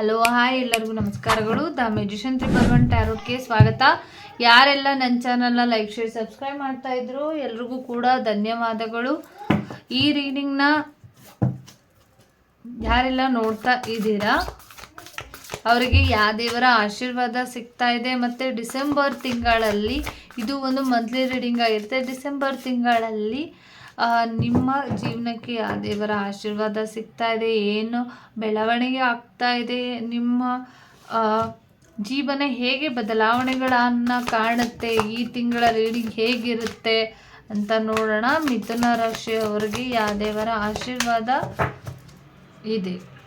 Hello hi ಎಲ್ಲರಿಗೂ ನಮಸ್ಕಾರಗಳು. The magician triple one ಟ್ಯಾರೋಟ್ಗೆ ಸ್ವಾಗತ. ಯಾರೆಲ್ಲ ನನ್ನ ಚಾನಲ್ನ ಲೈಕ್ ಶೇರ್ ಸಬ್ಸ್ಕ್ರೈಬ್ ಮಾಡ್ತಾ ಇದ್ರು, ಎಲ್ರಿಗೂ ಕೂಡ ಧನ್ಯವಾದಗಳು. ಈ ರೀಡಿಂಗ್ನ ಯಾರೆಲ್ಲ ನೋಡ್ತಾ ಇದ್ದೀರಾ, ಅವರಿಗೆ ಯಾವ ದೇವರ ಆಶೀರ್ವಾದ ಸಿಗ್ತಾ ಇದೆ. ಮತ್ತು ಡಿಸೆಂಬರ್ ತಿಂಗಳಲ್ಲಿ, ಇದು ಒಂದು ಮಂತ್ಲಿ ರೀಡಿಂಗ್ ಆಗಿರುತ್ತೆ. ಡಿಸೆಂಬರ್ ತಿಂಗಳಲ್ಲಿ ನಿಮ್ಮ ಜೀವನಕ್ಕೆ ಆ ದೇವರ ಆಶೀರ್ವಾದ ಸಿಗ್ತಾ ಇದೆ? ಏನು ಬೆಳವಣಿಗೆ ಆಗ್ತಾ ಇದೆ? ನಿಮ್ಮ ಜೀವನ ಹೇಗೆ ಬದಲಾವಣೆಗಳನ್ನು ಕಾಣುತ್ತೆ? ಈ ತಿಂಗಳ ರೀಡಿಂಗ್ ಹೇಗಿರುತ್ತೆ ಅಂತ ನೋಡೋಣ. ಮಿಥುನ ರಾಶಿಯವರಿಗೆ ಯಾವ ದೇವರ ಆಶೀರ್ವಾದ ಇದೆ.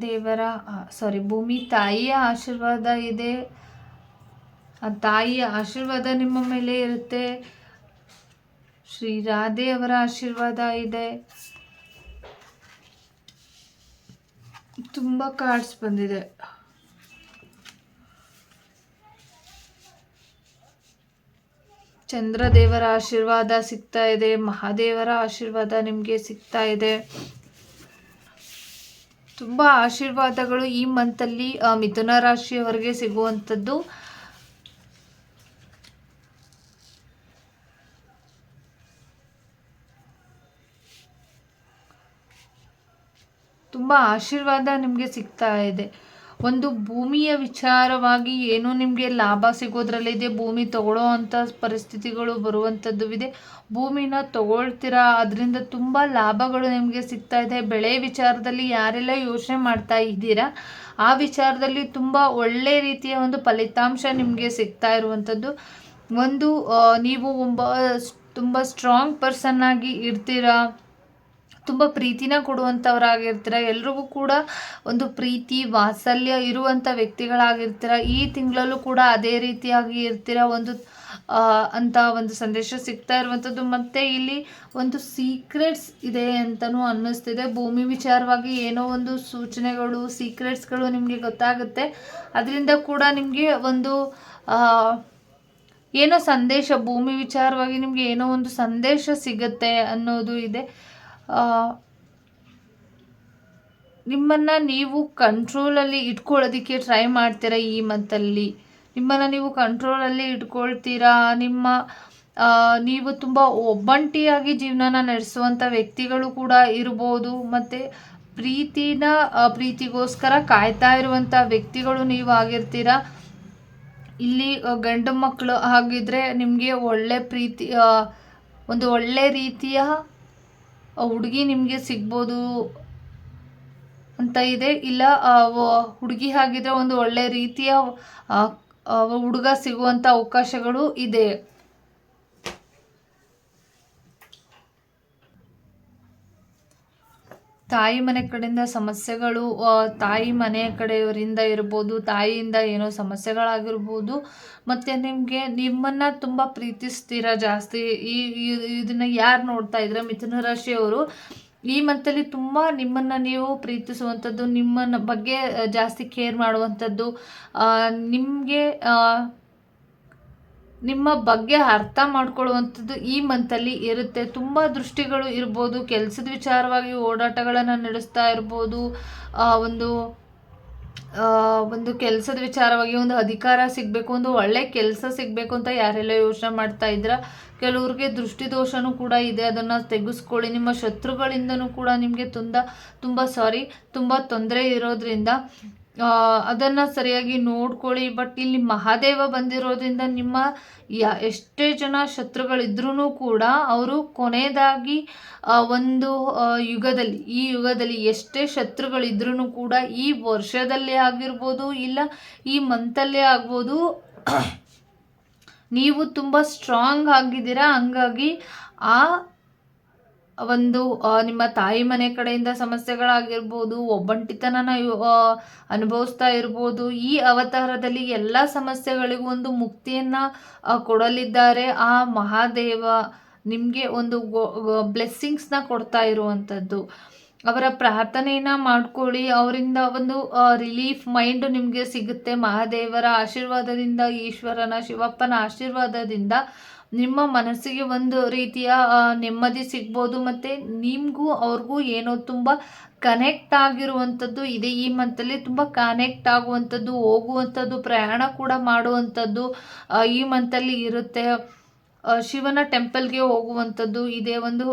ದೇವರ ಸಾರಿ ಭೂಮಿ ತಾಯಿಯ ಆಶೀರ್ವಾದ ಇದೆ. ಆ ತಾಯಿಯ ಆಶೀರ್ವಾದ ನಿಮ್ಮ ಮೇಲೆ ಇರುತ್ತೆ. ಶ್ರೀ ರಾಧೆಯವರ ಆಶೀರ್ವಾದ ಇದೆ. ತುಂಬ ಕಾರ್ಡ್ಸ್ ಬಂದಿದೆ. ಚಂದ್ರದೇವರ ಆಶೀರ್ವಾದ ಸಿಗ್ತಾ ಇದೆ, ಮಹಾದೇವರ ಆಶೀರ್ವಾದ ನಿಮಗೆ ಸಿಗ್ತಾ ಇದೆ. ತುಂಬ ಆಶೀರ್ವಾದಗಳು ಈ ಮಂತಲ್ಲಿ ಮಿಥುನ ರಾಶಿಯವರಿಗೆ ಸಿಗುವಂಥದ್ದು. ತುಂಬ ಆಶೀರ್ವಾದ ನಿಮಗೆ ಸಿಗ್ತಾ ಇದೆ. ಒಂದು ಭೂಮಿಯ ವಿಚಾರವಾಗಿ ಏನು ನಿಮಗೆ ಲಾಭ ಸಿಗೋದ್ರಲ್ಲಿದೆ, ಭೂಮಿ ತಗೊಳ್ಳೋ ಅಂಥ ಪರಿಸ್ಥಿತಿಗಳು ಬರುವಂಥದ್ದು ಇದೆ. ಭೂಮಿನ ತಗೊಳ್ತೀರಾ? ಅದರಿಂದ ತುಂಬ ಲಾಭಗಳು ನಿಮಗೆ ಸಿಗ್ತಾ ಇದೆ. ಬೆಳೆ ವಿಚಾರದಲ್ಲಿ ಯಾರೆಲ್ಲ ಯೋಚನೆ ಮಾಡ್ತಾ ಇದ್ದೀರಾ, ಆ ವಿಚಾರದಲ್ಲಿ ತುಂಬ ಒಳ್ಳೆ ರೀತಿಯ ಒಂದು ಫಲಿತಾಂಶ ನಿಮಗೆ ಸಿಗ್ತಾ ಇರುವಂಥದ್ದು. ಒಂದು ನೀವು ಒಬ್ಬ ತುಂಬ ಸ್ಟ್ರಾಂಗ್ ಪರ್ಸನ್ನಾಗಿ ಇರ್ತೀರಾ? ತುಂಬ ಪ್ರೀತಿನ ಕೊಡುವಂಥವರಾಗಿರ್ತೀರ, ಎಲ್ರಿಗೂ ಕೂಡ ಒಂದು ಪ್ರೀತಿ, ವಾತ್ಸಲ್ಯ ಇರುವಂಥ ವ್ಯಕ್ತಿಗಳಾಗಿರ್ತೀರ, ಈ ತಿಂಗಳಲ್ಲೂ ಕೂಡ ಅದೇ ರೀತಿಯಾಗಿ ಇರ್ತೀರ ಒಂದು ಅಂತ ಒಂದು ಸಂದೇಶ ಸಿಗ್ತಾ ಇರುವಂಥದ್ದು. ಮತ್ತು ಇಲ್ಲಿ ಒಂದು ಸೀಕ್ರೆಟ್ಸ್ ಇದೆ ಅಂತಲೂ ಅನ್ನಿಸ್ತಿದೆ. ಭೂಮಿ ವಿಚಾರವಾಗಿ ಏನೋ ಒಂದು ಸೂಚನೆಗಳು ಸೀಕ್ರೆಟ್ಸ್ಗಳು ನಿಮಗೆ ಗೊತ್ತಾಗುತ್ತೆ. ಅದರಿಂದ ಕೂಡ ನಿಮಗೆ ಒಂದು ಏನೋ ಸಂದೇಶ, ಭೂಮಿ ವಿಚಾರವಾಗಿ ನಿಮಗೆ ಏನೋ ಒಂದು ಸಂದೇಶ ಸಿಗುತ್ತೆ ಅನ್ನೋದು ಇದೆ. ನಿಮ್ಮನ್ನು ನೀವು ಕಂಟ್ರೋಲಲ್ಲಿ ಇಟ್ಕೊಳ್ಳೋದಕ್ಕೆ ಟ್ರೈ ಮಾಡ್ತೀರಾ ಈ ಮಂತಲ್ಲಿ ನಿಮ್ಮನ್ನು ನೀವು ಕಂಟ್ರೋಲಲ್ಲಿ ಇಟ್ಕೊಳ್ತೀರಾ? ನಿಮ್ಮ ನೀವು ತುಂಬ ಒಬ್ಬಂಟಿಯಾಗಿ ಜೀವನನ ನಡೆಸುವಂಥ ವ್ಯಕ್ತಿಗಳು ಕೂಡ ಇರ್ಬೋದು. ಮತ್ತು ಪ್ರೀತಿನ ಪ್ರೀತಿಗೋಸ್ಕರ ಕಾಯ್ತಾ ಇರುವಂಥ ವ್ಯಕ್ತಿಗಳು ನೀವು ಆಗಿರ್ತೀರಾ? ಇಲ್ಲಿ ಗಂಡು ಮಕ್ಕಳು ಆಗಿದ್ರೆ ನಿಮಗೆ ಒಳ್ಳೆ ಪ್ರೀತಿ ಒಂದು ಒಳ್ಳೆ ರೀತಿಯ ಹುಡುಗಿ ನಿಮಗೆ ಸಿಗ್ಬೋದು ಅಂತ ಇದೆ. ಇಲ್ಲ ಹುಡುಗಿ ಆಗಿದ್ರೆ ಒಂದು ಒಳ್ಳೆ ರೀತಿಯ ಹುಡುಗ ಸಿಗುವಂಥ ಅವಕಾಶಗಳು ಇದೆ. ತಾಯಿ ಮನೆ ಕಡೆಯಿಂದ ಸಮಸ್ಯೆಗಳು ತಾಯಿ ಮನೆ ಕಡೆಯವರಿಂದ ಇರ್ಬೋದು, ತಾಯಿಯಿಂದ ಏನೋ ಸಮಸ್ಯೆಗಳಾಗಿರ್ಬೋದು, ಮತ್ತು ನಿಮಗೆ ನಿಮ್ಮನ್ನು ತುಂಬ ಪ್ರೀತಿಸ್ತೀರ ಜಾಸ್ತಿ. ಈ ಇದನ್ನು ಯಾರು ನೋಡ್ತಾ ಇದ್ರೆ ಮಿಥುನ ರಾಶಿಯವರು ಈ ಮಂತಲ್ಲಿ ತುಂಬ ನಿಮ್ಮನ್ನು ನೀವು ಪ್ರೀತಿಸುವಂಥದ್ದು ನಿಮ್ಮನ್ನ ಬಗ್ಗೆ ಜಾಸ್ತಿ ಕೇರ್ ಮಾಡುವಂಥದ್ದು ನಿಮಗೆ ನಿಮ್ಮ ಬಗ್ಗೆ ಅರ್ಥ ಮಾಡ್ಕೊಳ್ಳುವಂಥದ್ದು ಈ ಮಂತಲ್ಲಿ ಇರುತ್ತೆ. ತುಂಬ ದೃಷ್ಟಿಗಳು ಇರ್ಬೋದು. ಕೆಲಸದ ವಿಚಾರವಾಗಿ ಓಡಾಟಗಳನ್ನು ನಡೆಸ್ತಾ ಇರ್ಬೋದು. ಒಂದು ಒಂದು ಕೆಲಸದ ವಿಚಾರವಾಗಿ ಒಂದು ಅಧಿಕಾರ ಸಿಗಬೇಕು, ಒಂದು ಒಳ್ಳೆ ಕೆಲಸ ಸಿಗಬೇಕು ಅಂತ ಯಾರೆಲ್ಲ ಯೋಚನೆ ಮಾಡ್ತಾ ಇದ್ರ, ಕೆಲವ್ರಿಗೆ ದೃಷ್ಟಿದೋಷನೂ ಕೂಡ ಇದೆ. ಅದನ್ನು ತೆಗೆಸ್ಕೊಳ್ಳಿ. ನಿಮ್ಮ ಶತ್ರುಗಳಿಂದನೂ ಕೂಡ ನಿಮಗೆ ತುಂಬ ತುಂಬ ಸಾರಿ, ತುಂಬ ತೊಂದರೆ ಇರೋದ್ರಿಂದ ಅದನ್ನು ಸರಿಯಾಗಿ ನೋಡ್ಕೊಳ್ಳಿ. ಬಟ್ ಇಲ್ಲಿ ಮಹಾದೇವ ಬಂದಿರೋದ್ರಿಂದ ನಿಮ್ಮ ಯಾ ಎಷ್ಟೇ ಜನ ಶತ್ರುಗಳಿದ್ರೂ ಕೂಡ ಅವರು ಕೊನೆಯದಾಗಿ ಒಂದು ಯುಗದಲ್ಲಿ ಈ ಯುಗದಲ್ಲಿ ಎಷ್ಟೇ ಶತ್ರುಗಳಿದ್ರೂ ಕೂಡ ಈ ವರ್ಷದಲ್ಲೇ ಆಗಿರ್ಬೋದು ಇಲ್ಲ ಈ ಮಂತಲ್ಲೇ ಆಗ್ಬೋದು ನೀವು ತುಂಬ ಸ್ಟ್ರಾಂಗ್ ಆಗಿದ್ದೀರಾ. ಹಂಗಾಗಿ ಆ ಒಂದು ನಿಮ್ಮ ತಾಯಿ ಮನೆ ಕಡೆಯಿಂದ ಸಮಸ್ಯೆಗಳಾಗಿರ್ಬೋದು, ಒಬ್ಬಂಟಿತನನ ಅನುಭವಿಸ್ತಾ ಇರ್ಬೋದು, ಈ ಅವತಾರದಲ್ಲಿ ಎಲ್ಲ ಸಮಸ್ಯೆಗಳಿಗೂ ಒಂದು ಮುಕ್ತಿಯನ್ನ ಕೊಡಲಿದ್ದಾರೆ. ಆ ಮಹಾದೇವ ನಿಮಗೆ ಒಂದು ಬ್ಲೆಸ್ಸಿಂಗ್ಸ್ನ ಕೊಡ್ತಾ ಇರುವಂಥದ್ದು ಅವರ ಪ್ರಾರ್ಥನೆಯನ್ನ ಮಾಡ್ಕೊಳ್ಳಿ. ಅವರಿಂದ ಒಂದು ರಿಲೀಫ್ ಮೈಂಡ್ ನಿಮಗೆ ಸಿಗುತ್ತೆ. ಮಹಾದೇವರ ಆಶೀರ್ವಾದದಿಂದ, ಈಶ್ವರನ, ಶಿವಪ್ಪನ ಆಶೀರ್ವಾದದಿಂದ. ನಿಮ್ಮ ಮನಸ್ಸಿಗೆ ಒಂದು ರೀತಿಯ ನೆಮ್ಮದಿ ಸಿಗ್ಬೋದು ಮತ್ತು ನಿಮಗೂ ಅವ್ರಿಗೂ ಏನೋ ತುಂಬ ಕನೆಕ್ಟ್ ಆಗಿರುವಂಥದ್ದು ಇದೆ. ಈ ಮಂತಲ್ಲಿ ತುಂಬ ಕನೆಕ್ಟ್ ಆಗುವಂಥದ್ದು, ಹೋಗುವಂಥದ್ದು, ಪ್ರಯಾಣ ಕೂಡ ಮಾಡುವಂಥದ್ದು ಈ ಮಂತಲ್ಲಿ ಇರುತ್ತೆ. ಶಿವನ ಟೆಂಪಲ್ಗೆ ಹೋಗುವಂಥದ್ದು, ಇದೆ ಒಂದು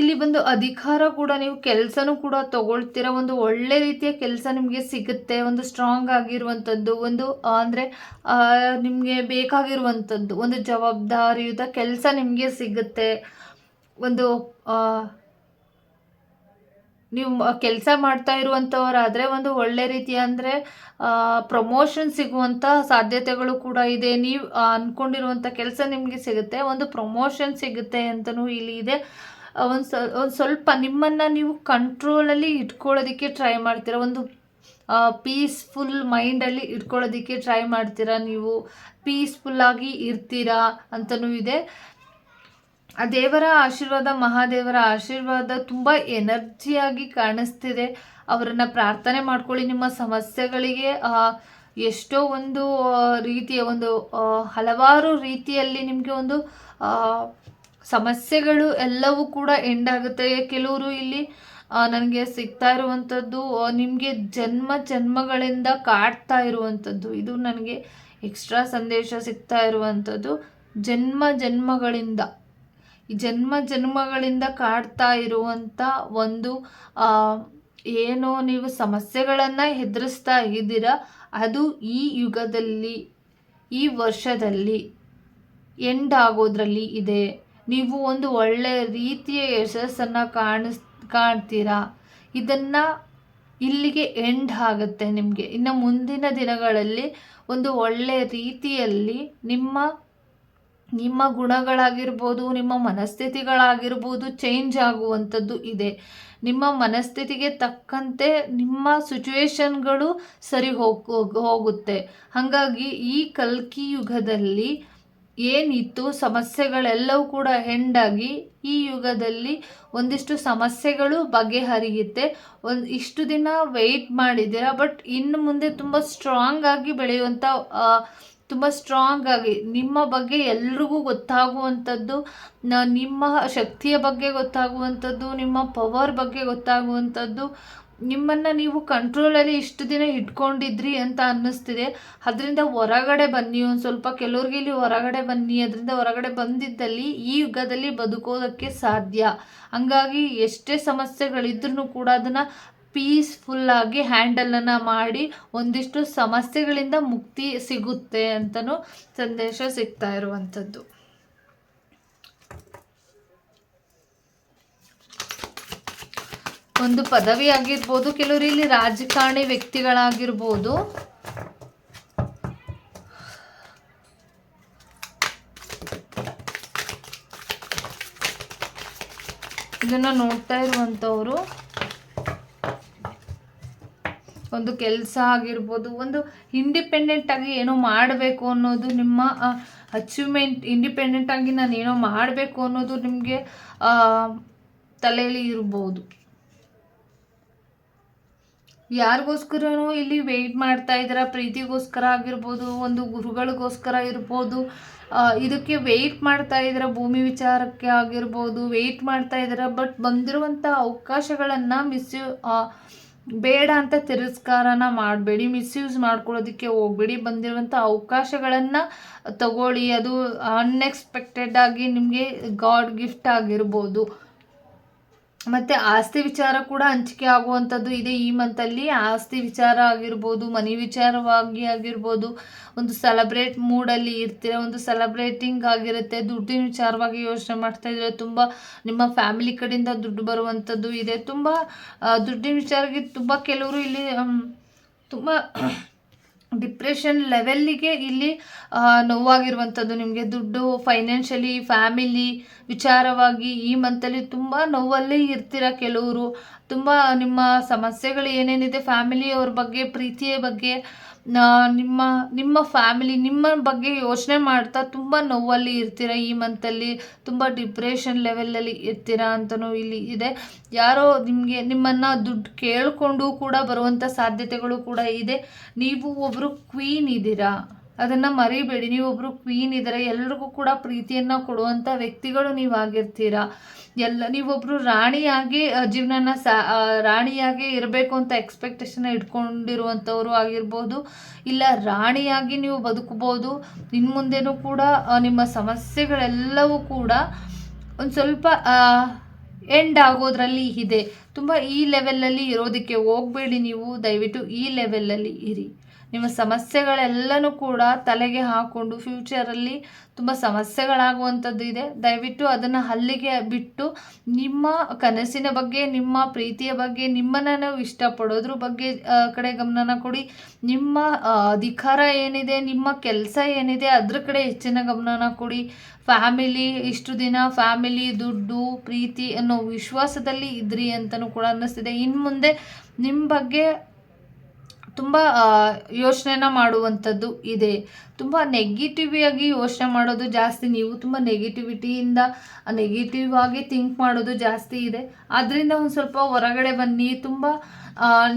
ಇಲ್ಲಿ ಬಂದು ಅಧಿಕಾರ ಕೂಡ ನೀವು ಕೆಲಸನೂ ಕೂಡ ತಗೊಳ್ತೀರಾ. ಒಂದು ಒಳ್ಳೆ ರೀತಿಯ ಕೆಲಸ ನಿಮಗೆ ಸಿಗುತ್ತೆ. ಒಂದು ಸ್ಟ್ರಾಂಗ್ ಆಗಿರುವಂಥದ್ದು, ಒಂದು ಅಂದರೆ ನಿಮಗೆ ಬೇಕಾಗಿರುವಂಥದ್ದು, ಒಂದು ಜವಾಬ್ದಾರಿಯುತ ಕೆಲಸ ನಿಮಗೆ ಸಿಗುತ್ತೆ. ಒಂದು ನೀವು ಕೆಲಸ ಮಾಡ್ತಾ ಇರುವಂಥವರಾದರೆ ಒಂದು ಒಳ್ಳೆ ರೀತಿಯ, ಅಂದರೆ ಪ್ರಮೋಷನ್ ಸಿಗುವಂಥ ಸಾಧ್ಯತೆಗಳು ಕೂಡ ಇದೆ. ನೀವು ಅಂದ್ಕೊಂಡಿರುವಂಥ ಕೆಲಸ ನಿಮಗೆ ಸಿಗುತ್ತೆ. ಒಂದು ಪ್ರಮೋಷನ್ ಸಿಗುತ್ತೆ ಅಂತಲೂ ಇಲ್ಲಿ ಇದೆ. ಒಂದು ಒಂದು ಸ್ವಲ್ಪ ನಿಮ್ಮನ್ನು ನೀವು ಕಂಟ್ರೋಲಲ್ಲಿ ಇಟ್ಕೊಳ್ಳೋದಕ್ಕೆ ಟ್ರೈ ಮಾಡ್ತೀರಾ? ಒಂದು ಪೀಸ್ಫುಲ್ ಮೈಂಡಲ್ಲಿ ಇಟ್ಕೊಳ್ಳೋದಕ್ಕೆ ಟ್ರೈ ಮಾಡ್ತೀರಾ ನೀವು? ಪೀಸ್ಫುಲ್ಲಾಗಿ ಇರ್ತೀರಾ ಅಂತಲೂ ಇದೆ. ಆ ದೇವರ ಆಶೀರ್ವಾದ, ಮಹಾದೇವರ ಆಶೀರ್ವಾದ ತುಂಬ ಎನರ್ಜಿಯಾಗಿ ಕಾಣಿಸ್ತಿದೆ. ಅವರನ್ನು ಪ್ರಾರ್ಥನೆ ಮಾಡ್ಕೊಳ್ಳಿ. ನಿಮ್ಮ ಸಮಸ್ಯೆಗಳಿಗೆ ಎಷ್ಟೋ ಒಂದು ರೀತಿಯ ಒಂದು ಹಲವಾರು ರೀತಿಯಲ್ಲಿ ನಿಮಗೆ ಒಂದು ಸಮಸ್ಯೆಗಳು ಎಲ್ಲವೂ ಕೂಡ ಎಂಡ್ ಆಗುತ್ತೆ. ಕೆಲವರು ಇಲ್ಲಿ ನನಗೆ ಸಿಗ್ತಾ ಇರುವಂಥದ್ದು ನಿಮಗೆ ಜನ್ಮ ಜನ್ಮಗಳಿಂದ ಕಾಡ್ತಾ ಇರುವಂಥದ್ದು ಇದು ನನಗೆ ಎಕ್ಸ್ಟ್ರಾ ಸಂದೇಶ ಸಿಗ್ತಾ ಇರುವಂಥದ್ದು ಜನ್ಮ ಜನ್ಮಗಳಿಂದ, ಈ ಜನ್ಮ ಜನ್ಮಗಳಿಂದ ಕಾಡ್ತಾ ಇರುವಂಥ ಒಂದು ಏನೋ ನೀವು ಸಮಸ್ಯೆಗಳನ್ನು ಹೆದರಿಸ್ತಾ ಇದ್ದೀರಾ, ಅದು ಈ ಯುಗದಲ್ಲಿ, ಈ ವರ್ಷದಲ್ಲಿ ಎಂಡ್ ಆಗೋದ್ರಲ್ಲಿ ಇದೆ. ನೀವು ಒಂದು ಒಳ್ಳೆಯ ರೀತಿಯ ಯಶಸ್ಸನ್ನು ಕಾಣಿಸ್, ಕಾಣ್ತೀರಾ? ಇದನ್ನು ಇಲ್ಲಿಗೆ ಎಂಡ್ ಆಗುತ್ತೆ ನಿಮಗೆ. ಇನ್ನು ಮುಂದಿನ ದಿನಗಳಲ್ಲಿ ಒಂದು ಒಳ್ಳೆಯ ರೀತಿಯಲ್ಲಿ ನಿಮ್ಮ ನಿಮ್ಮ ಗುಣಗಳಾಗಿರ್ಬೋದು, ನಿಮ್ಮ ಮನಸ್ಥಿತಿಗಳಾಗಿರ್ಬೋದು ಚೇಂಜ್ ಆಗುವಂಥದ್ದು ಇದೆ. ನಿಮ್ಮ ಮನಸ್ಥಿತಿಗೆ ತಕ್ಕಂತೆ ನಿಮ್ಮ ಸಿಚುವೇಶನ್ಗಳು ಸರಿ ಹೋಗ್, ಹೋಗ್- ಹೋಗುತ್ತೆ. ಹಾಗಾಗಿ ಈ ಕಲ್ಕಿ ಯುಗದಲ್ಲಿ ಏನಿತ್ತು? ಸಮಸ್ಯೆಗಳೆಲ್ಲವೂ ಕೂಡ ಹೆಂಡಾಗಿ ಈ ಯುಗದಲ್ಲಿ ಒಂದಿಷ್ಟು ಸಮಸ್ಯೆಗಳು ಬಗೆಹರಿಯುತ್ತೆ. ಒಂದು ಇಷ್ಟು ದಿನ ವೆಯ್ಟ್ ಮಾಡಿದ್ದೀರಾ? ಬಟ್ ಇನ್ನು ಮುಂದೆ ತುಂಬ ಸ್ಟ್ರಾಂಗ್ ಆಗಿ ಬೆಳೆಯುವಂಥ ತುಂಬ ಸ್ಟ್ರಾಂಗ್ ಆಗಿ ನಿಮ್ಮ ಬಗ್ಗೆ ಎಲ್ರಿಗೂ ಗೊತ್ತಾಗುವಂಥದ್ದು ನಿಮ್ಮ ಶಕ್ತಿಯ ಬಗ್ಗೆ ಗೊತ್ತಾಗುವಂಥದ್ದು, ನಿಮ್ಮ ಪವರ್ ಬಗ್ಗೆ ಗೊತ್ತಾಗುವಂಥದ್ದು ನಿಮ್ಮನ್ನು ನೀವು ಕಂಟ್ರೋಲಲ್ಲಿ ಇಷ್ಟು ದಿನ ಇಟ್ಕೊಂಡಿದ್ರಿ ಅಂತ ಅನ್ನಿಸ್ತಿದೆ. ಅದರಿಂದ ಹೊರಗಡೆ ಬನ್ನಿ, ಒಂದು ಸ್ವಲ್ಪ ಕೆಲವ್ರಿಗೆ ಇಲ್ಲಿ ಹೊರಗಡೆ ಬನ್ನಿ, ಅದರಿಂದ ಹೊರಗಡೆ ಬಂದಿದ್ದಲ್ಲಿ ಈ ಯುಗದಲ್ಲಿ ಬದುಕೋದಕ್ಕೆ ಸಾಧ್ಯ. ಹಂಗಾಗಿ ಎಷ್ಟೇ ಸಮಸ್ಯೆಗಳಿದ್ರೂ ಕೂಡ ಅದನ್ನು ಪೀಸ್ಫುಲ್ಲಾಗಿ ಹ್ಯಾಂಡಲನ್ನು ಮಾಡಿ ಒಂದಿಷ್ಟು ಸಮಸ್ಯೆಗಳಿಂದ ಮುಕ್ತಿ ಸಿಗುತ್ತೆ ಅಂತಲೂ ಸಂದೇಶ ಸಿಗ್ತಾ ಇರುವಂಥದ್ದು. ಒಂದು ಪದವಿ ಆಗಿರ್ಬೋದು ಕೆಲವರು ಇಲ್ಲಿ ರಾಜಕಾರಣಿ ವ್ಯಕ್ತಿಗಳಾಗಿರ್ಬೋದು. ಇದನ್ನ ನೋಡ್ತಾ ಇರುವಂಥವ್ರು. ಒಂದು ಕೆಲಸ ಆಗಿರ್ಬೋದು, ಒಂದು ಇಂಡಿಪೆಂಡೆಂಟ್ ಆಗಿ ಏನೋ ಮಾಡಬೇಕು ಅನ್ನೋದು ನಿಮ್ಮ ಅಚೀವ್ಮೆಂಟ್ ಇಂಡಿಪೆಂಡೆಂಟ್ ಆಗಿ ನಾನು ಏನೋ ಮಾಡಬೇಕು ಅನ್ನೋದು ನಿಮಗೆ ತಲೆಯಲ್ಲಿ ಇರ್ಬೋದು. ಯಾರಿಗೋಸ್ಕರನೂ ಇಲ್ಲಿ ವೆಯ್ಟ್ ಮಾಡ್ತಾ ಇದ್ದೀರಾ? ಪ್ರೀತಿಗೋಸ್ಕರ ಆಗಿರ್ಬೋದು, ಒಂದು ಗುರುಗಳಿಗೋಸ್ಕರ ಇರ್ಬೋದು ಇದಕ್ಕೆ ವೆಯ್ಟ್ ಮಾಡ್ತಾ ಇದ್ದೀರಾ? ಭೂಮಿ ವಿಚಾರಕ್ಕೆ ಆಗಿರ್ಬೋದು ವೆಯ್ಟ್ ಮಾಡ್ತಾ ಇದ್ದೀರಾ? ಬಟ್ ಬಂದಿರುವಂಥ ಅವಕಾಶಗಳನ್ನು ಮಿಸ್ಯೂ ಬೇಡ ಅಂತ ತಿರಸ್ಕಾರನ ಮಾಡಬೇಡಿ ಮಿಸ್ಯೂಸ್ ಮಾಡ್ಕೊಳ್ಳೋದಕ್ಕೆ ಹೋಗ್ಬೇಡಿ. ಬಂದಿರುವಂಥ ಅವಕಾಶಗಳನ್ನು ತಗೊಳ್ಳಿ. ಅದು ಅನ್ಎಕ್ಸ್ಪೆಕ್ಟೆಡ್ ಆಗಿ ನಿಮಗೆ ಗಾಡ್ ಗಿಫ್ಟ್ ಆಗಿರ್ಬೋದು. ಮತ್ತು ಆಸ್ತಿ ವಿಚಾರ ಕೂಡ ಹಂಚಿಕೆ ಆಗುವಂಥದ್ದು ಇದೆ ಈ ಮಂತಲ್ಲಿ ಆಸ್ತಿ ವಿಚಾರ ಆಗಿರ್ಬೋದು, ಮನಿ ವಿಚಾರವಾಗಿ ಆಗಿರ್ಬೋದು, ಒಂದು ಸೆಲೆಬ್ರೇಟ್ ಮೂಡಲ್ಲಿ ಇರ್ತೀರ, ಒಂದು ಸೆಲೆಬ್ರೇಟಿಂಗ್ ಆಗಿರುತ್ತೆ, ದುಡ್ಡಿನ ವಿಚಾರವಾಗಿ ಯೋಚನೆ ಮಾಡ್ತಾ ಇದ್ರೆ ತುಂಬ ನಿಮ್ಮ ಫ್ಯಾಮಿಲಿ ಕಡೆಯಿಂದ ದುಡ್ಡು ಬರುವಂಥದ್ದು ಇದೆ. ತುಂಬ ದುಡ್ಡಿನ ವಿಚಾರಕ್ಕೆ ತುಂಬ ಕೆಲವರು ಇಲ್ಲಿ ತುಂಬ ಡಿಪ್ರೆಷನ್ ಲೆವೆಲ್ಲಿಗೆ ಇಲ್ಲಿ ನೋವಾಗಿರುವಂಥದ್ದು. ನಿಮಗೆ ದುಡ್ಡು ಫೈನಾನ್ಷಿಯಲಿ ಫ್ಯಾಮಿಲಿ ವಿಚಾರವಾಗಿ ಈ ಮಂತಲ್ಲಿ ತುಂಬ ನೋವಲ್ಲೇ ಇರ್ತೀರ ಕೆಲವರು. ತುಂಬ ನಿಮ್ಮ ಸಮಸ್ಯೆಗಳು ಏನೇನಿದೆ ಫ್ಯಾಮಿಲಿಯವ್ರ ಬಗ್ಗೆ, ಪ್ರೀತಿಯ ಬಗ್ಗೆ ನಿಮ್ಮ ನಿಮ್ಮ ಫ್ಯಾಮಿಲಿ ನಿಮ್ಮ ಬಗ್ಗೆ ಯೋಚನೆ ಮಾಡ್ತಾ ತುಂಬ ನೋವಲ್ಲಿ ಇರ್ತೀರಾ ಈ ಮಂತಲ್ಲಿ ತುಂಬ ಡಿಪ್ರೆಷನ್ ಲೆವೆಲಲ್ಲಿ ಇರ್ತೀರಾ ಅಂತಲೂ ಇಲ್ಲಿ ಇದೆ. ಯಾರೋ ನಿಮಗೆ, ನಿಮ್ಮನ್ನು ದುಡ್ಡು ಕೇಳಿಕೊಂಡು ಕೂಡ ಬರುವಂಥ ಸಾಧ್ಯತೆಗಳು ಕೂಡ ಇದೆ. ನೀವು ಒಬ್ಬರು ಕ್ವೀನ್ ಇದ್ದೀರಾ? ಅದನ್ನು ಮರಿಬೇಡಿ. ನೀವೊಬ್ಬರು ಕ್ವೀನ್ ಇದ್ದಾರೆ ಎಲ್ರಿಗೂ ಕೂಡ ಪ್ರೀತಿಯನ್ನು ಕೊಡುವಂಥ ವ್ಯಕ್ತಿಗಳು ನೀವಾಗಿರ್ತೀರ? ಎಲ್ಲ ನೀವೊಬ್ಬರು ರಾಣಿಯಾಗಿ ಜೀವನನ ಸಾ ರಾಣಿಯಾಗಿ ಇರಬೇಕು ಅಂತ ಎಕ್ಸ್ಪೆಕ್ಟೇಷನ್ ಇಟ್ಕೊಂಡಿರುವಂಥವ್ರು ಆಗಿರ್ಬೋದು, ಇಲ್ಲ ರಾಣಿಯಾಗಿ ನೀವು ಬದುಕಬಹುದು ಇನ್ನು ಮುಂದೆನೂ ಕೂಡ ನಿಮ್ಮ ಸಮಸ್ಯೆಗಳೆಲ್ಲವೂ ಕೂಡ ಒಂದು ಸ್ವಲ್ಪ ಎಂಡ್ ಆಗೋದ್ರಲ್ಲಿ ಇದೆ. ತುಂಬ ಈ ಲೆವೆಲಲ್ಲಿ ಇರೋದಕ್ಕೆ ಹೋಗಬೇಡಿ ನೀವು. ದಯವಿಟ್ಟು ಈ ಲೆವೆಲಲ್ಲಿ ಇರಿ. ನಿಮ್ಮ ಸಮಸ್ಯೆಗಳೆಲ್ಲನೂ ಕೂಡ ತಲೆಗೆ ಹಾಕ್ಕೊಂಡು ಫ್ಯೂಚರಲ್ಲಿ ತುಂಬ ಸಮಸ್ಯೆಗಳಾಗುವಂಥದ್ದು ಇದೆ. ದಯವಿಟ್ಟು ಅದನ್ನು ಅಲ್ಲಿಗೆ ಬಿಟ್ಟು ನಿಮ್ಮ ಕನಸಿನ ಬಗ್ಗೆ, ನಿಮ್ಮ ಪ್ರೀತಿಯ ಬಗ್ಗೆ ನಿಮ್ಮನ್ನು ನಾವು ಇಷ್ಟಪಡೋದ್ರ ಬಗ್ಗೆ ಕಡೆ ಗಮನನ ಕೊಡಿ. ನಿಮ್ಮ ಅಧಿಕಾರ ಏನಿದೆ, ನಿಮ್ಮ ಕೆಲಸ ಏನಿದೆ, ಅದ್ರ ಕಡೆ ಹೆಚ್ಚಿನ ಗಮನನ ಕೊಡಿ. ಫ್ಯಾಮಿಲಿ, ಇಷ್ಟು ದಿನ ಫ್ಯಾಮಿಲಿ, ದುಡ್ಡು, ಪ್ರೀತಿ ಅನ್ನೋ ವಿಶ್ವಾಸದಲ್ಲಿ ಇದ್ರಿ ಅಂತಲೂ ಕೂಡ ಅನ್ನಿಸ್ತಿದೆ. ಇನ್ನು ಮುಂದೆ ನಿಮ್ಮ ಬಗ್ಗೆ ತುಂಬ ಯೋಚನೆನ ಮಾಡುವಂಥದ್ದು ಇದೆ. ತುಂಬ ನೆಗೆಟಿವ್ ಆಗಿ ಯೋಚನೆ ಮಾಡೋದು ಜಾಸ್ತಿ, ನೀವು ತುಂಬ ನೆಗೆಟಿವಿಟಿಯಿಂದ ನೆಗೆಟಿವ್ ಆಗಿ ಥಿಂಕ್ ಮಾಡೋದು ಜಾಸ್ತಿ ಇದೆ. ಅದರಿಂದ ಒಂದು ಸ್ವಲ್ಪ ಹೊರಗಡೆ ಬನ್ನಿ, ತುಂಬ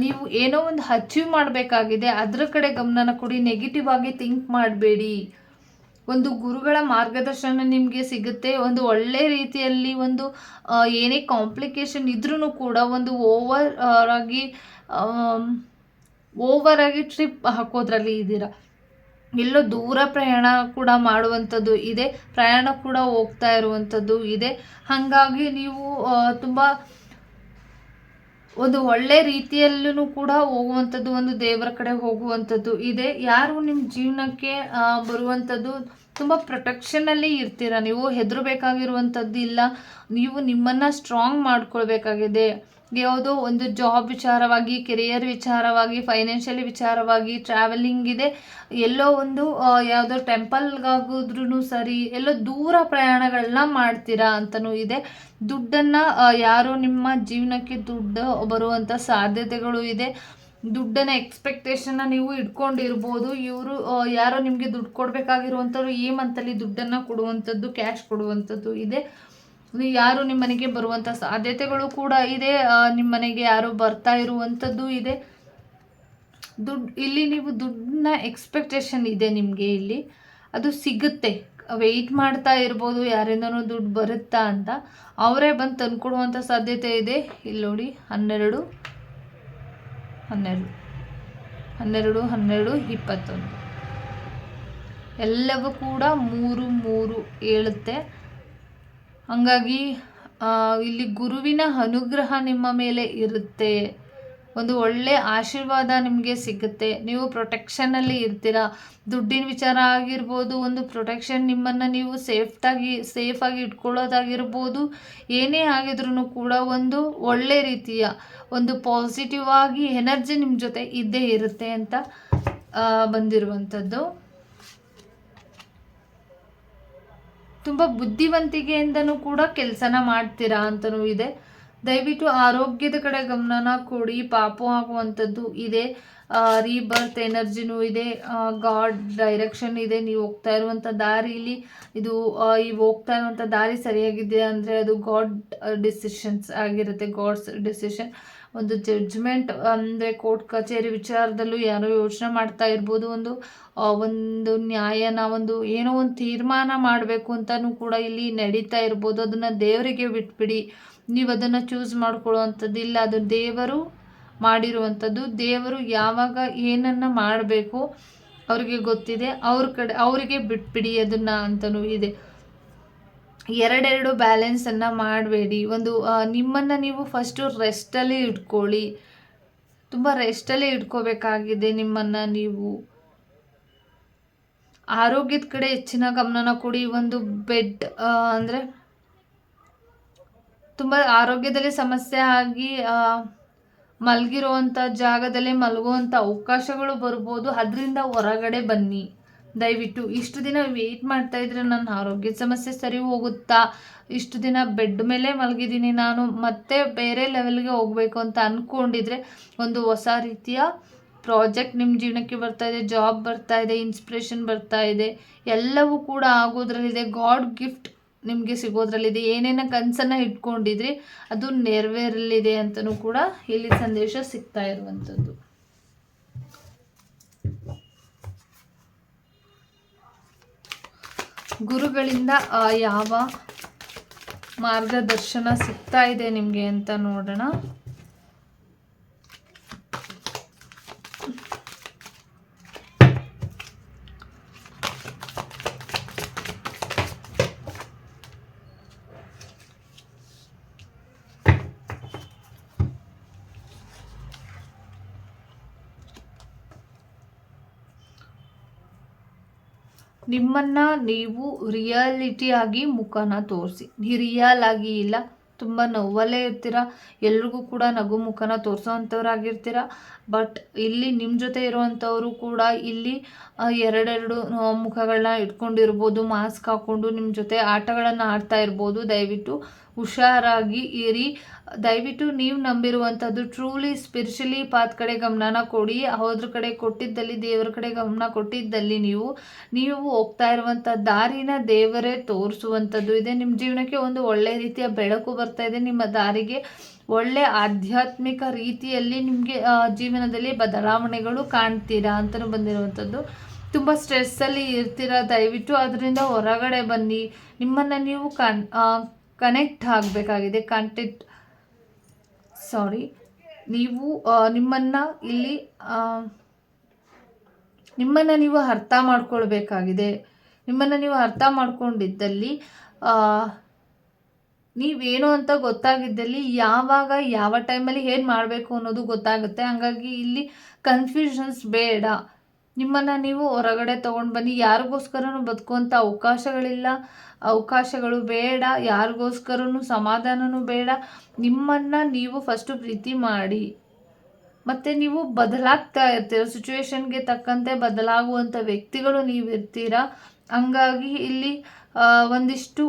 ನೀವು ಏನೋ ಒಂದು ಅಚೀವ್ ಮಾಡಬೇಕಾಗಿದೆ, ಅದರ ಕಡೆ ಗಮನನ ಕೊಡಿ ನೆಗೆಟಿವ್ ಆಗಿ ಥಿಂಕ್ ಮಾಡಬೇಡಿ. ಒಂದು ಗುರುಗಳ ಮಾರ್ಗದರ್ಶನ ನಿಮಗೆ ಸಿಗುತ್ತೆ. ಒಂದು ಒಳ್ಳೆ ರೀತಿಯಲ್ಲಿ ಒಂದು ಏನೇ ಕಾಂಪ್ಲಿಕೇಶನ್ ಇದ್ರೂ ಕೂಡ ಒಂದು ಓವರ್ ಆಗಿ ಓವರ್ ಆಗಿ ಟ್ರಿಪ್ ಹಾಕೋದ್ರಲ್ಲಿ ಇದ್ದೀರಾ? ಎಲ್ಲೋ ದೂರ ಪ್ರಯಾಣ ಕೂಡ ಮಾಡುವಂಥದ್ದು ಇದೆ, ಪ್ರಯಾಣ ಕೂಡ ಹೋಗ್ತಾ ಇರುವಂಥದ್ದು ಇದೆ. ಹಾಗಾಗಿ ನೀವು ತುಂಬ ಒಂದು ಒಳ್ಳೆ ರೀತಿಯಲ್ಲೂ ಕೂಡ ಹೋಗುವಂಥದ್ದು, ಒಂದು ದೇವರ ಕಡೆ ಹೋಗುವಂಥದ್ದು ಇದೆ. ಯಾರು ನಿಮ್ಮ ಜೀವನಕ್ಕೆ ಬರುವಂಥದ್ದು ತುಂಬ ಪ್ರೊಟೆಕ್ಷನಲ್ಲಿ ಇರ್ತೀರ? ನೀವು ಹೆದರಬೇಕಾಗಿರುವಂಥದ್ದು ಇಲ್ಲ ನೀವು ನಿಮ್ಮನ್ನು ಸ್ಟ್ರಾಂಗ್ ಮಾಡ್ಕೊಳ್ಬೇಕಾಗಿದೆ. ಯಾವುದೋ ಒಂದು ಜಾಬ್ ವಿಚಾರವಾಗಿ ಕೆರಿಯರ್ ವಿಚಾರವಾಗಿ ಫೈನಾನ್ಷಿಯಲಿ ವಿಚಾರವಾಗಿ ಟ್ರಾವೆಲಿಂಗ್ ಇದೆ. ಎಲ್ಲೋ ಒಂದು ಯಾವುದೋ ಟೆಂಪಲ್ಗಾಗೋದ್ರೂ ಸರಿ, ಎಲ್ಲೋ ದೂರ ಪ್ರಯಾಣಗಳನ್ನ ಮಾಡ್ತೀರಾ ಅಂತಲೂ ಇದೆ. ದುಡ್ಡನ್ನು ಯಾರು ನಿಮ್ಮ ಜೀವನಕ್ಕೆ ದುಡ್ಡು ಬರುವಂಥ ಸಾಧ್ಯತೆಗಳು ಇದೆ. ದುಡ್ಡನ್ನ ಎಕ್ಸ್ಪೆಕ್ಟೇಷನ್ನ ನೀವು ಇಟ್ಕೊಂಡಿರ್ಬೋದು. ಇವರು ಯಾರೋ ನಿಮಗೆ ದುಡ್ಡು ಕೊಡಬೇಕಾಗಿರುವಂಥವ್ರು ಈ ಮಂತಲ್ಲಿ ದುಡ್ಡನ್ನು ಕೊಡುವಂಥದ್ದು ಕ್ಯಾಶ್ ಕೊಡುವಂಥದ್ದು ಇದೆ. ಯಾರು ನಿಮ್ಮ ಮನೆಗೆ ಬರುವಂಥ ಸಾಧ್ಯತೆಗಳು ಕೂಡ ಇದೆ. ನಿಮ್ಮ ಮನೆಗೆ ಯಾರು ಬರ್ತಾ ಇರುವಂಥದ್ದು ಇದೆ. ದುಡ್ಡು ಇಲ್ಲಿ ನೀವು ದುಡ್ಡನ್ನ ಎಕ್ಸ್ಪೆಕ್ಟೇಷನ್ ಇದೆ ನಿಮಗೆ ಇಲ್ಲಿ. ಅದು ಸಿಗುತ್ತೆ. ವೆಯ್ಟ್ ಮಾಡ್ತಾ ಇರ್ಬೋದು, ಯಾರಿಂದನೂ ದುಡ್ಡು ಬರುತ್ತಾ ಅಂತ. ಅವರೇ ಬಂದು ತಂದ್ಕೊಡುವಂಥ ಸಾಧ್ಯತೆ ಇದೆ. ಇಲ್ಲಿ ನೋಡಿ, ಹನ್ನೆರಡು ಹನ್ನೆರಡು ಹನ್ನೆರಡು ಹನ್ನೆರಡು, ಇಪ್ಪತ್ತೊಂದು. ಎಲ್ಲವೂ ಕೂಡ ಮೂರು ಮೂರು ಹೇಳುತ್ತೆ ಹಂಗಾಗಿ ಇಲ್ಲಿ ಗುರುವಿನ ಅನುಗ್ರಹ ನಿಮ್ಮ ಮೇಲೆ ಇರುತ್ತೆ. ಒಂದು ಒಳ್ಳೆ ಆಶೀರ್ವಾದ ನಿಮಗೆ ಸಿಗುತ್ತೆ. ನೀವು ಪ್ರೊಟೆಕ್ಷನಲ್ಲಿ ಇರ್ತೀರಾ? ದುಡ್ಡಿನ ವಿಚಾರ ಆಗಿರ್ಬೋದು, ಒಂದು ಪ್ರೊಟೆಕ್ಷನ್ ನಿಮ್ಮನ್ನು ನೀವು ಸೇಫ್ಟಾಗಿ ಸೇಫಾಗಿ ಇಟ್ಕೊಳ್ಳೋದಾಗಿರ್ಬೋದು, ಏನೇ ಆಗಿದ್ರೂ ಕೂಡ ಒಂದು ಒಳ್ಳೆ ರೀತಿಯ, ಒಂದು ಪಾಸಿಟಿವ್ ಆಗಿ ಎನರ್ಜಿ ನಿಮ್ಮ ಜೊತೆ ಇದ್ದೇ ಇರುತ್ತೆ ಅಂತ ಬಂದಿರುವಂಥದ್ದು. ತುಂಬ ಬುದ್ಧಿವಂತಿಕೆಯಿಂದನೂ ಕೂಡ ಕೆಲಸನ ಮಾಡ್ತೀರಾ ಅಂತಲೂ ಇದೆ. ದಯವಿಟ್ಟು ಆರೋಗ್ಯದ ಕಡೆ ಗಮನನ ಕೊಡಿ. ಪಾಪ ಆಗುವಂಥದ್ದು ಇದೆ. ರೀಬರ್ತ್ ಎನರ್ಜಿನೂ ಇದೆ. ಗಾಡ್ ಡೈರೆಕ್ಷನ್ ಇದೆ. ನೀವು ಹೋಗ್ತಾ ಇರುವಂಥ ದಾರಿಲಿ ಇದು ಈ ಹೋಗ್ತಾ ಇರುವಂಥ ದಾರಿ ಸರಿಯಾಗಿದೆ ಅಂದರೆ ಅದು ಗಾಡ್ ಡಿಸಿಷನ್ಸ್ ಆಗಿರುತ್ತೆ. God's decision. ಒಂದು ಜಡ್ಜ್ಮೆಂಟ್ ಅಂದರೆ ಕೋರ್ಟ್ ಕಚೇರಿ ವಿಚಾರದಲ್ಲೂ ಯಾರೋ ಯೋಚನೆ ಮಾಡ್ತಾ ಇರ್ಬೋದು. ಒಂದು ಒಂದು ನ್ಯಾಯನ, ಒಂದು ಏನೋ ಒಂದು ತೀರ್ಮಾನ ಮಾಡಬೇಕು ಅಂತಲೂ ಕೂಡ ಇಲ್ಲಿ ನಡೀತಾ ಇರ್ಬೋದು. ಅದನ್ನು ದೇವರಿಗೆ ಬಿಟ್ಬಿಡಿ. ನೀವು ಅದನ್ನು ಚೂಸ್ ಮಾಡ್ಕೊಳ್ಳುವಂಥದ್ದು ಇಲ್ಲ. ಅದು ದೇವರು ಮಾಡಿರುವಂಥದ್ದು. ದೇವರು ಯಾವಾಗ ಏನನ್ನು ಮಾಡಬೇಕು ಅವ್ರಿಗೆ ಗೊತ್ತಿದೆ. ಅವ್ರ ಕಡೆ, ಅವರಿಗೆ ಬಿಟ್ಬಿಡಿ ಅದನ್ನು ಅಂತಲೂ ಇದೆ. ಎರಡೆರಡು ಬ್ಯಾಲೆನ್ಸನ್ನು ಮಾಡಬೇಡಿ. ಒಂದು ನಿಮ್ಮನ್ನು ನೀವು ಫಸ್ಟು ರೆಸ್ಟಲ್ಲಿ ಇಟ್ಕೊಳ್ಳಿ. ತುಂಬ ರೆಸ್ಟಲ್ಲೇ ಇಟ್ಕೋಬೇಕಾಗಿದೆ ನಿಮ್ಮನ್ನು ನೀವು. ಆರೋಗ್ಯದ ಕಡೆ ಹೆಚ್ಚಿನ ಗಮನನ ಕೊಡಿ. ಒಂದು ಬೆಡ್ ಅಂದರೆ ತುಂಬ ಆರೋಗ್ಯದಲ್ಲಿ ಸಮಸ್ಯೆ ಆಗಿ ಮಲಗಿರುವಂಥ ಜಾಗದಲ್ಲಿ ಮಲಗುವಂಥ ಅವಕಾಶಗಳು ಬರ್ಬೋದು. ಅದರಿಂದ ಹೊರಗಡೆ ಬನ್ನಿ. ದಯವಿಟ್ಟು ಇಷ್ಟು ದಿನ ವೆಯ್ಟ್ ಮಾಡ್ತಾ ಇದ್ರೆ ನನ್ನ ಆರೋಗ್ಯ ಸಮಸ್ಯೆ ಸರಿ ಹೋಗುತ್ತಾ? ಇಷ್ಟು ದಿನ ಬೆಡ್ ಮೇಲೆ ಮಲಗಿದ್ದೀನಿ ನಾನು, ಮತ್ತೆ ಬೇರೆ ಲೆವೆಲ್ಗೆ ಹೋಗಬೇಕು ಅಂತ ಅಂದ್ಕೊಂಡಿದ್ರೆ ಒಂದು ಹೊಸ ರೀತಿಯ ಪ್ರಾಜೆಕ್ಟ್ ನಿಮ್ಮ ಜೀವನಕ್ಕೆ ಬರ್ತಾ ಇದೆ ಜಾಬ್ ಬರ್ತಾ ಇದೆ ಇನ್ಸ್ಪಿರೇಷನ್ ಬರ್ತಾ ಇದೆ. ಎಲ್ಲವೂ ಕೂಡ ಆಗೋದ್ರಲ್ಲಿದೆ ಗಾಡ್ ಗಿಫ್ಟ್ ನಿಮಗೆ ಸಿಗೋದ್ರಲ್ಲಿದೆ. ಏನೇನ ಕನಸನ್ನು ಇಟ್ಕೊಂಡಿದ್ರಿ, ಅದು ನೆರವೇರಲಿದೆ ಅಂತಲೂ ಕೂಡ ಇಲ್ಲಿ ಸಂದೇಶ ಸಿಗ್ತಾ ಇರುವಂಥದ್ದು. ಗುರುಗಳಿಂದ ಯಾವ ಮಾರ್ಗದರ್ಶನ ಸಿಗ್ತಾ ಇದೆ ನಿಮಗೆ ಅಂತ ನೋಡೋಣ. ನಿಮ್ಮನ್ನು ನೀವು ರಿಯಾಲಿಟಿಯಾಗಿ ಮುಖನ ತೋರಿಸಿ. ರಿಯಲ್ ಆಗಿ ಇಲ್ಲ, ತುಂಬ ನೋವಲ್ಲೇ ಇರ್ತೀರ, ಎಲ್ರಿಗೂ ಕೂಡ ನಗು ಮುಖನ ತೋರಿಸೋ ಅಂಥವ್ರಾಗಿರ್ತೀರ ಬಟ್ ಇಲ್ಲಿ ನಿಮ್ಮ ಜೊತೆ ಇರುವಂಥವರು ಕೂಡ ಇಲ್ಲಿ ಎರಡೆರಡು ಮುಖಗಳನ್ನ ಇಟ್ಕೊಂಡಿರ್ಬೋದು, ಮಾಸ್ಕ್ ಹಾಕ್ಕೊಂಡು ನಿಮ್ಮ ಜೊತೆ ಆಟಗಳನ್ನು ಆಡ್ತಾ ಇರ್ಬೋದು, ದಯವಿಟ್ಟು ಹುಷಾರಾಗಿ ಇರಿ. ದಯವಿಟ್ಟು ನೀವು ನಂಬಿರುವಂಥದ್ದು ಟ್ರೂಲಿ ಸ್ಪಿರಿಚುಲಿ ಪಾತ್ ಕಡೆ ಗಮನನ ಕೊಡಿ. ಹೋದ್ರ ಕಡೆ ಕೊಟ್ಟಿದ್ದಲ್ಲಿ, ದೇವರ ಕಡೆ ಗಮನ ಕೊಟ್ಟಿದ್ದಲ್ಲಿ ನೀವು ನೀವು ಹೋಗ್ತಾ ಇರುವಂಥ ದಾರಿನ ದೇವರೇ ತೋರಿಸುವಂಥದ್ದು ಇದೆ. ನಿಮ್ಮ ಜೀವನಕ್ಕೆ ಒಂದು ಒಳ್ಳೆಯ ರೀತಿಯ ಬೆಳಕು ಬರ್ತಾ ಇದೆ. ನಿಮ್ಮ ದಾರಿಗೆ ಒಳ್ಳೆ ಆಧ್ಯಾತ್ಮಿಕ ರೀತಿಯಲ್ಲಿ ನಿಮಗೆ ಜೀವನದಲ್ಲಿ ಬದಲಾವಣೆಗಳು ಕಾಣ್ತೀರಾ ಅಂತಲೂ ಬಂದಿರುವಂಥದ್ದು ತುಂಬ ಸ್ಟ್ರೆಸ್ಸಲ್ಲಿ ಇರ್ತೀರ? ದಯವಿಟ್ಟು ಅದರಿಂದ ಹೊರಗಡೆ ಬನ್ನಿ. ನಿಮ್ಮನ್ನು ನೀವು ಕನೆಕ್ಟ್ ಆಗಬೇಕಾಗಿದೆ ಕಾಂಟೆಕ್ಟ್ ಸಾರಿ. ನೀವು ನಿಮ್ಮನ್ನು ಇಲ್ಲಿ ನಿಮ್ಮನ್ನು ನೀವು ಅರ್ಥ ಮಾಡ್ಕೊಳ್ಬೇಕಾಗಿದೆ. ನಿಮ್ಮನ್ನು ನೀವು ಅರ್ಥ ಮಾಡ್ಕೊಂಡಿದ್ದಲ್ಲಿ ನೀವೇನು ಅಂತ ಗೊತ್ತಾಗಿದ್ದಲ್ಲಿ ಯಾವಾಗ, ಯಾವ ಟೈಮಲ್ಲಿ ಏನು ಮಾಡಬೇಕು ಅನ್ನೋದು ಗೊತ್ತಾಗುತ್ತೆ. ಹಾಗಾಗಿ ಇಲ್ಲಿ ಕನ್ಫ್ಯೂಷನ್ಸ್ ಬೇಡ. ನಿಮ್ಮನ್ನು ನೀವು ಹೊರಗಡೆ ತೊಗೊಂಡು ಬನ್ನಿ. ಯಾರಿಗೋಸ್ಕರನೂ ಬದುಕುವಂಥ ಅವಕಾಶಗಳಿಲ್ಲ. ಅವಕಾಶಗಳು ಬೇಡ. ಯಾರಿಗೋಸ್ಕರನೂ ಸಮಾಧಾನವೂ ಬೇಡ. ನಿಮ್ಮನ್ನು ನೀವು ಫಸ್ಟು ಪ್ರೀತಿ ಮಾಡಿ. ಮತ್ತು ನೀವು ಬದಲಾಗ್ತಾ ಇರ್ತೀರ. ಸಿಚುವೇಶನ್ಗೆ ತಕ್ಕಂತೆ ಬದಲಾಗುವಂಥ ವ್ಯಕ್ತಿಗಳು ನೀವು ಇರ್ತೀರ ಹಂಗಾಗಿ ಇಲ್ಲಿ ಒಂದಿಷ್ಟು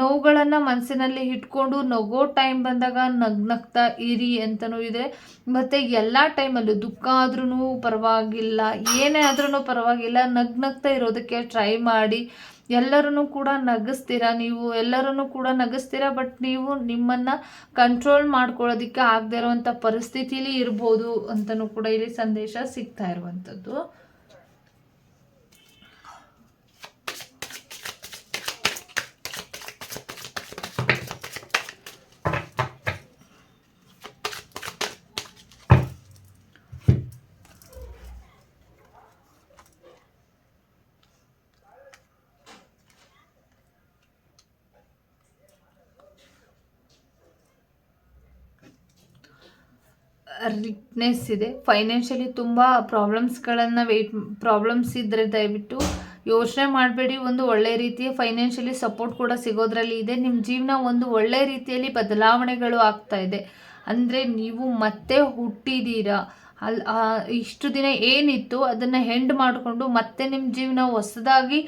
ನೋವುಗಳನ್ನು ಮನಸ್ಸಿನಲ್ಲಿ ಇಟ್ಕೊಂಡು ನಗೋ ಟೈಮ್ ಬಂದಾಗ ನಗ್ ನಗ್ತಾ ಇರಿ ಅಂತಲೂ ಇದೆ. ಮತ್ತು ಎಲ್ಲ ಟೈಮಲ್ಲೂ ದುಃಖ ಆದ್ರೂ ಪರವಾಗಿಲ್ಲ. ಏನೇ ಆದ್ರೂ ಪರವಾಗಿಲ್ಲ. ನಗ್ ನಗ್ತಾ ಇರೋದಕ್ಕೆ ಟ್ರೈ ಮಾಡಿ. ಎಲ್ಲರೂ ಕೂಡ ನಗಿಸ್ತೀರಾ ನೀವು? ಎಲ್ಲರನ್ನು ಕೂಡ ನಗಿಸ್ತೀರಾ? ಬಟ್ ನೀವು ನಿಮ್ಮನ್ನು ಕಂಟ್ರೋಲ್ ಮಾಡ್ಕೊಳ್ಳೋದಕ್ಕೆ ಆಗದೆ ಇರೋವಂಥ ಪರಿಸ್ಥಿತಿಲಿ ಇರ್ಬೋದು ಅಂತಲೂ ಕೂಡ ಇಲ್ಲಿ ಸಂದೇಶ ಸಿಗ್ತಾ ಇರುವಂಥದ್ದು. ರಿಕ್ನೆಸ್ ಇದೆ. ಫೈನಾನ್ಷಿಯಲಿ ತುಂಬ ಪ್ರಾಬ್ಲಮ್ಸ್ಗಳನ್ನು ವೆಯ್ಟ್ ಪ್ರಾಬ್ಲಮ್ಸ್ ಇದ್ದರೆ ದಯವಿಟ್ಟು ಯೋಚನೆ ಮಾಡಬೇಡಿ. ಒಂದು ಒಳ್ಳೆ ರೀತಿಯ ಫೈನಾನ್ಷಿಯಲಿ ಸಪೋರ್ಟ್ ಕೂಡ ಸಿಗೋದ್ರಲ್ಲಿ ಇದೆ. ನಿಮ್ಮ ಜೀವನ ಒಂದು ಒಳ್ಳೆ ರೀತಿಯಲ್ಲಿ ಬದಲಾವಣೆಗಳು ಆಗ್ತಾ ಇದೆ. ಅಂದರೆ ನೀವು ಮತ್ತೆ ಹುಟ್ಟಿದ್ದೀರಾ ಅಲ್ಲಿ ಇಷ್ಟು ದಿನ ಏನಿತ್ತು ಅದನ್ನು ಹೆಂಡ್ ಮಾಡಿಕೊಂಡು ಮತ್ತೆ ನಿಮ್ಮ ಜೀವನ ಹೊಸದಾಗಿ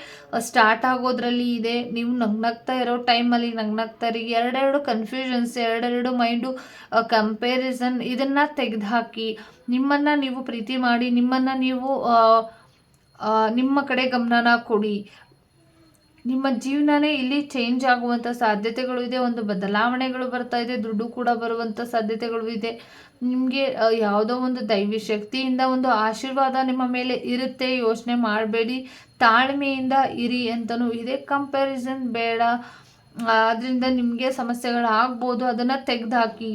ಸ್ಟಾರ್ಟ್ ಆಗೋದ್ರಲ್ಲಿ ಇದೆ. ನೀವು ನಗ್ನಗ್ತಾ ಇರೋ ಟೈಮಲ್ಲಿ ನಗ್ನಗ್ತಾ ಇರಿ. ಎರಡೆರಡು ಕನ್ಫ್ಯೂಷನ್ಸ್ ಎರಡೆರಡು ಮೈಂಡು ಕಂಪೇರಿಸನ್ ಇದನ್ನು ತೆಗೆದುಹಾಕಿ, ನಿಮ್ಮನ್ನು ನೀವು ಪ್ರೀತಿ ಮಾಡಿ, ನಿಮ್ಮನ್ನು ನೀವು ನಿಮ್ಮ ಕಡೆ ಗಮನನ ಕೊಡಿ. ನಿಮ್ಮ ಜೀವನನೇ ಇಲ್ಲಿ ಚೇಂಜ್ ಆಗುವಂಥ ಸಾಧ್ಯತೆಗಳು ಇದೆ, ಒಂದು ಬದಲಾವಣೆಗಳು ಬರ್ತಾ ಇದೆ, ದುಡ್ಡು ಕೂಡ ಬರುವಂಥ ಸಾಧ್ಯತೆಗಳು ಇದೆ. ನಿಮಗೆ ಯಾವುದೋ ಒಂದು ದೈವಿ ಶಕ್ತಿಯಿಂದ ಒಂದು ಆಶೀರ್ವಾದ ನಿಮ್ಮ ಮೇಲೆ ಇರುತ್ತೆ, ಯೋಚನೆ ಮಾಡಬೇಡಿ, ತಾಳ್ಮೆಯಿಂದ ಇರಿ ಅಂತಲೂ ಇದೆ. ಕಂಪ್ಯಾರಿಸನ್ ಬೇಡ. ಅದರಿಂದ ನಿಮಗೆ ಸಮಸ್ಯೆಗಳು ಆಗ್ಬೋದು, ಅದನ್ನು ತೆಗೆದುಹಾಕಿ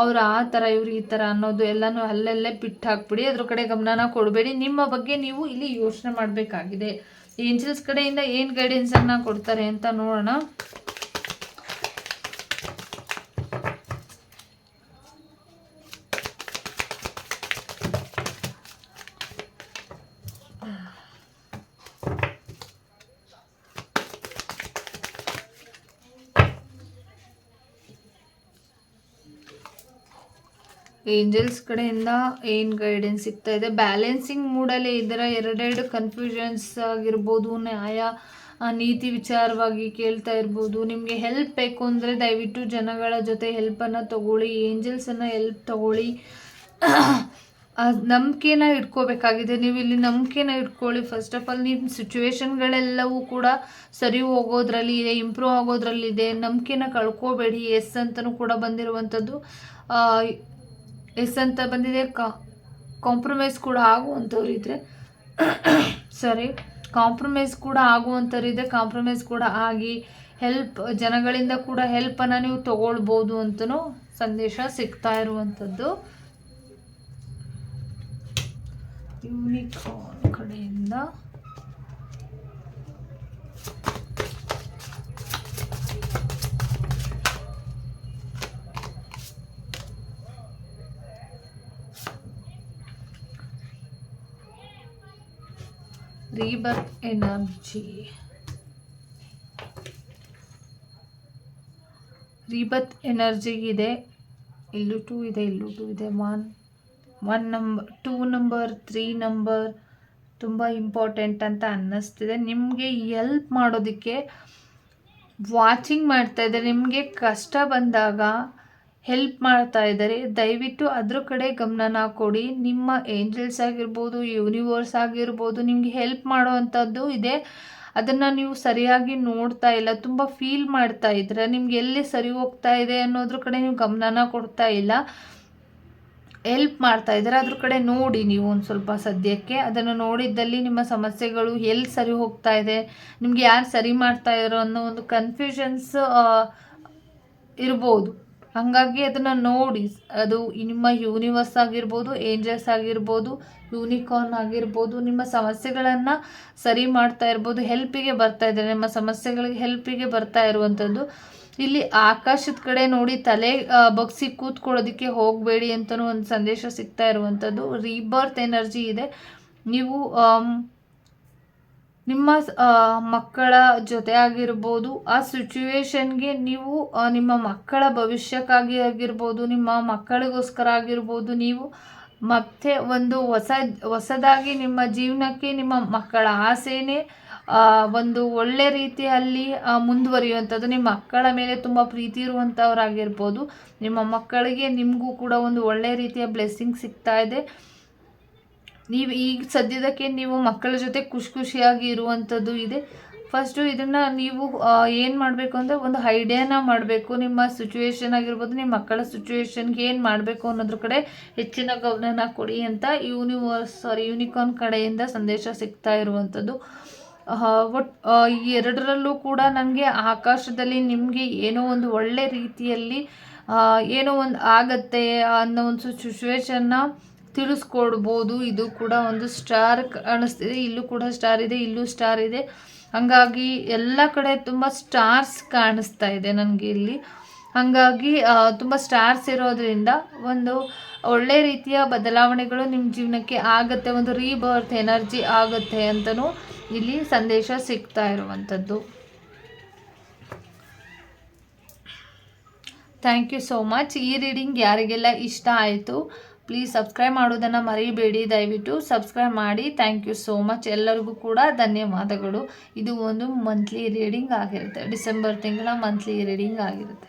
ಅವರು ಆ ಥರ ಇವರು ಈ ಥರ ಅನ್ನೋದು ಎಲ್ಲನೂ ಅಲ್ಲಲ್ಲೇ ಬಿಟ್ಟು ಹಾಕ್ಬಿಡಿ ಅದ್ರ ಕಡೆ ಗಮನನ ಕೊಡಬೇಡಿ. ನಿಮ್ಮ ಬಗ್ಗೆ ನೀವು ಇಲ್ಲಿ ಯೋಚನೆ ಮಾಡಬೇಕಾಗಿದೆ. ಏಂಜಲ್ಸ್ ಕಡೆಯಿಂದ ಏನು ಗೈಡೆನ್ಸನ್ನು ಕೊಡ್ತಾರೆ ಅಂತ ನೋಡೋಣ. ಏಂಜಲ್ಸ್ ಕಡೆಯಿಂದ ಏನು ಗೈಡೆನ್ಸ್ ಸಿಗ್ತಾ ಇದೆ? ಬ್ಯಾಲೆನ್ಸಿಂಗ್ ಮೂಡಲ್ಲಿ ಇದರ ಎರಡೆರಡು ಕನ್ಫ್ಯೂಷನ್ಸ್ ಆಗಿರ್ಬೋದು, ನ್ಯಾಯ ನೀತಿ ವಿಚಾರವಾಗಿ ಕೇಳ್ತಾ ಇರ್ಬೋದು. ನಿಮಗೆ ಹೆಲ್ಪ್ ಬೇಕು ಅಂದರೆ ದಯವಿಟ್ಟು ಜನಗಳ ಜೊತೆ ಹೆಲ್ಪನ್ನು ತಗೊಳ್ಳಿ ಏಂಜಲ್ಸನ್ನು ಹೆಲ್ಪ್ ತಗೊಳ್ಳಿ. ನಂಬಿಕೆನ ಇಟ್ಕೋಬೇಕಾಗಿದೆ. ನೀವು ಇಲ್ಲಿ ನಂಬಿಕೆನ ಇಟ್ಕೊಳ್ಳಿ. ಫಸ್ಟ್ ಆಫ್ ಆಲ್ ನಿಮ್ಮ ಸಿಚುವೇಶನ್ಗಳೆಲ್ಲವೂ ಕೂಡ ಸರಿ ಹೋಗೋದ್ರಲ್ಲಿ ಇದೆ ಇಂಪ್ರೂವ್ ಆಗೋದ್ರಲ್ಲಿದೆ ನಂಬಿಕೆನ ಕಳ್ಕೋಬೇಡಿ. ಎಸ್ ಅಂತಲೂ ಕೂಡ ಬಂದಿರುವಂಥದ್ದು. ಎಸ್ ಅಂತ ಬಂದಿದೆ. ಕಾಂಪ್ರಮೈಸ್ ಕೂಡ ಆಗುವಂಥವ್ರು ಸಾರಿ ಸರಿ ಕಾಂಪ್ರಮೈಸ್ ಕೂಡ ಆಗುವಂಥವ್ರಿದೆ ಕಾಂಪ್ರಮೈಸ್ ಕೂಡ ಆಗಿ ಹೆಲ್ಪ್ ಜನಗಳಿಂದ ಕೂಡ ಹೆಲ್ಪನ್ನು ನೀವು ತಗೊಳ್ಬೋದು ಅಂತಲೂ ಸಂದೇಶ ಸಿಗ್ತಾ ಇರುವಂಥದ್ದು. ಯೂನಿಕಾರ್ನ್ ಕಡೆಯಿಂದ. Rebirth energy. ರೀಬತ್ ಎನರ್ಜಿ ಇದೆ. ಇಲ್ಲೂ ಟೂ ಇದೆ, ಇಲ್ಲೂ ಟೂ ಇದೆ. One one number two number three number ತುಂಬ ಇಂಪಾರ್ಟೆಂಟ್ ಅಂತ ಅನ್ನಿಸ್ತಿದೆ. ನಿಮಗೆ ಎಲ್ಪ್ ಮಾಡೋದಕ್ಕೆ ವಾಚಿಂಗ್ ಮಾಡ್ತಾ ನಿಮಗೆ ಕಷ್ಟ ಬಂದಾಗ ಹೆಲ್ಪ್ ಮಾಡ್ತಾ ಇದ್ದಾರೆ. ದಯವಿಟ್ಟು ಅದ್ರ ಕಡೆ ಗಮನನ ಕೊಡಿ. ನಿಮ್ಮ ಏಂಜಲ್ಸ್ ಆಗಿರ್ಬೋದು, ಯೂನಿವರ್ಸ್ ಆಗಿರ್ಬೋದು, ನಿಮಗೆ ಹೆಲ್ಪ್ ಮಾಡೋ ಅಂಥದ್ದು ಇದೆ. ಅದನ್ನು ನೀವು ಸರಿಯಾಗಿ ನೋಡ್ತಾ ಇಲ್ಲ, ತುಂಬ ಫೀಲ್ ಮಾಡ್ತಾ ಇದ್ದೀರ ನಿಮ್ಗೆ ಎಲ್ಲಿ ಸರಿ ಹೋಗ್ತಾ ಇದೆ ಅನ್ನೋದ್ರ ಕಡೆ ನೀವು ಗಮನನ ಕೊಡ್ತಾ ಇಲ್ಲ. ಹೆಲ್ಪ್ ಮಾಡ್ತಾ ಇದ್ದಾರೆ ಅದ್ರ ಕಡೆ ನೋಡಿ ನೀವು ಒಂದು ಸ್ವಲ್ಪ ಸದ್ಯಕ್ಕೆ. ಅದನ್ನು ನೋಡಿದ್ದಲ್ಲಿ ನಿಮ್ಮ ಸಮಸ್ಯೆಗಳು ಎಲ್ಲಿ ಸರಿ ಹೋಗ್ತಾ ಇದೆ, ನಿಮ್ಗೆ ಯಾರು ಸರಿ ಮಾಡ್ತಾ ಇರೋ ಅನ್ನೋ ಒಂದು ಕನ್ಫ್ಯೂಷನ್ಸ್ ಇರ್ಬೋದು. ಹಾಗಾಗಿ ಅದನ್ನು ನೋಡಿ, ಅದು ನಿಮ್ಮ ಯೂನಿವರ್ಸ್ ಆಗಿರ್ಬೋದು ಏಂಜಲ್ಸ್ ಆಗಿರ್ಬೋದು ಯೂನಿಕಾರ್ನ್ ಆಗಿರ್ಬೋದು, ನಿಮ್ಮ ಸಮಸ್ಯೆಗಳನ್ನು ಸರಿ ಮಾಡ್ತಾ ಇರ್ಬೋದು ಹೆಲ್ಪಿಗೆ ಬರ್ತಾ ಇದ್ದಾರೆ. ನಿಮ್ಮ ಸಮಸ್ಯೆಗಳಿಗೆ ಹೆಲ್ಪಿಗೆ ಬರ್ತಾ ಇರುವಂಥದ್ದು ಇಲ್ಲಿ ಆಕಾಶದ ಕಡೆ ನೋಡಿ ತಲೆ ಬಗ್ಸಿ ಕೂತ್ಕೊಳ್ಳೋದಕ್ಕೆ ಹೋಗಬೇಡಿ ಅಂತಲೂ ಒಂದು ಸಂದೇಶ ಸಿಗ್ತಾ ಇರುವಂಥದ್ದು ರೀಬರ್ತ್ ಎನರ್ಜಿ ಇದೆ. ನೀವು ನಿಮ್ಮ ಮಕ್ಕಳ ಜೊತೆ ಆಗಿರ್ಬೋದು ಆ ಸಿಚುವೇಶನ್ಗೆ ನೀವು ನಿಮ್ಮ ಮಕ್ಕಳ ಭವಿಷ್ಯಕ್ಕಾಗಿ ಆಗಿರ್ಬೋದು, ನಿಮ್ಮ ಮಕ್ಕಳಿಗೋಸ್ಕರ ಆಗಿರ್ಬೋದು, ನೀವು ಮತ್ತೆ ಒಂದು ಹೊಸ, ಹೊಸದಾಗಿ ನಿಮ್ಮ ಜೀವನಕ್ಕೆ, ನಿಮ್ಮ ಮಕ್ಕಳ ಆಸೆನೇ ಒಂದು ಒಳ್ಳೆ ರೀತಿಯಲ್ಲಿ ಮುಂದುವರಿಯುವಂಥದ್ದು. ನಿಮ್ಮ ಮಕ್ಕಳ ಮೇಲೆ ತುಂಬ ಪ್ರೀತಿ ಇರುವಂಥವ್ರಾಗಿರ್ಬೋದು. ನಿಮ್ಮ ಮಕ್ಕಳಿಗೆ ನಿಮಗೂ ಕೂಡ ಒಂದು ಒಳ್ಳೆ ರೀತಿಯ ಬ್ಲೆಸ್ಸಿಂಗ್ ಸಿಗ್ತಾ ಇದೆ. ನೀವು ಈಗ ಸದ್ಯದಕ್ಕೆ ನೀವು ಮಕ್ಕಳ ಜೊತೆ ಖುಷಿ ಖುಷಿಯಾಗಿ ಇರುವಂಥದ್ದು ಇದೆ. ಫಸ್ಟು ಇದನ್ನು ನೀವು ಏನು ಮಾಡಬೇಕು ಅಂದರೆ ಒಂದು ಐಡಿಯಾನ ಮಾಡಬೇಕು. ನಿಮ್ಮ ಸಿಚುವೇಶನ್ ಆಗಿರ್ಬೋದು, ನಿಮ್ಮ ಮಕ್ಕಳ ಸಿಚುವೇಶನ್ಗೆ ಏನು ಮಾಡಬೇಕು ಅನ್ನೋದ್ರ ಕಡೆ ಹೆಚ್ಚಿನ ಗಮನ ಕೊಡಿ ಅಂತ ಯೂನಿವರ್ಸ್ ಸಾರಿ ಯೂನಿಕಾರ್ನ್ ಕಡೆಯಿಂದ ಸಂದೇಶ ಸಿಗ್ತಾ ಇರುವಂಥದ್ದು ಒಟ್ ಈ ಎರಡರಲ್ಲೂ ಕೂಡ ನನಗೆ ಆಕಾಶದಲ್ಲಿ ನಿಮಗೆ ಏನೋ ಒಂದು ಒಳ್ಳೆ ರೀತಿಯಲ್ಲಿ ಏನೋ ಒಂದು ಆಗತ್ತೆ ಅನ್ನೋ ಒಂದು ಸಿಚುವೇಶನ್ನ ತಿಳಿಸ್ಕೊಡ್ಬೋದು. ಇದು ಕೂಡ ಒಂದು ಸ್ಟಾರ್ ಕಾಣಿಸ್ತಿದೆ ಇಲ್ಲೂ ಕೂಡ ಸ್ಟಾರ್ ಇದೆ, ಇಲ್ಲೂ ಸ್ಟಾರ್ ಇದೆ. ಹಾಗಾಗಿ ಎಲ್ಲ ಕಡೆ ತುಂಬ ಸ್ಟಾರ್ಸ್ ಕಾಣಿಸ್ತಾ ಇದೆ ನನಗೆ ಇಲ್ಲಿ. ಹಾಗಾಗಿ ತುಂಬ ಸ್ಟಾರ್ಸ್ ಇರೋದ್ರಿಂದ ಒಂದು ಒಳ್ಳೆ ರೀತಿಯ ಬದಲಾವಣೆಗಳು ನಿಮ್ಮ ಜೀವನಕ್ಕೆ ಆಗುತ್ತೆ, ಒಂದು ರೀಬರ್ತ್ ಎನರ್ಜಿ ಆಗುತ್ತೆ ಅಂತಲೂ ಇಲ್ಲಿ ಸಂದೇಶ ಸಿಗ್ತಾ ಇರುವಂಥದ್ದು. Thank you so much. ಈ ರೀಡಿಂಗ್ ಯಾರಿಗೆಲ್ಲ ಇಷ್ಟ ಆಯಿತು ಪ್ಲೀಸ್ ಸಬ್ಸ್ಕ್ರೈಬ್ ಮಾಡೋದನ್ನು ಮರೀಬೇಡಿ. ದಯವಿಟ್ಟು ಸಬ್ಸ್ಕ್ರೈಬ್ ಮಾಡಿ. ಥ್ಯಾಂಕ್ ಯು ಸೋ ಮಚ್ ಎಲ್ಲರಿಗೂ ಕೂಡ ಧನ್ಯವಾದಗಳು. ಇದು ಒಂದು ಮಂತ್ಲಿ ರೀಡಿಂಗ್ ಆಗಿರುತ್ತೆ. ಡಿಸೆಂಬರ್ ತಿಂಗಳ ಮಂತ್ಲಿ ರೀಡಿಂಗ್ ಆಗಿರುತ್ತೆ.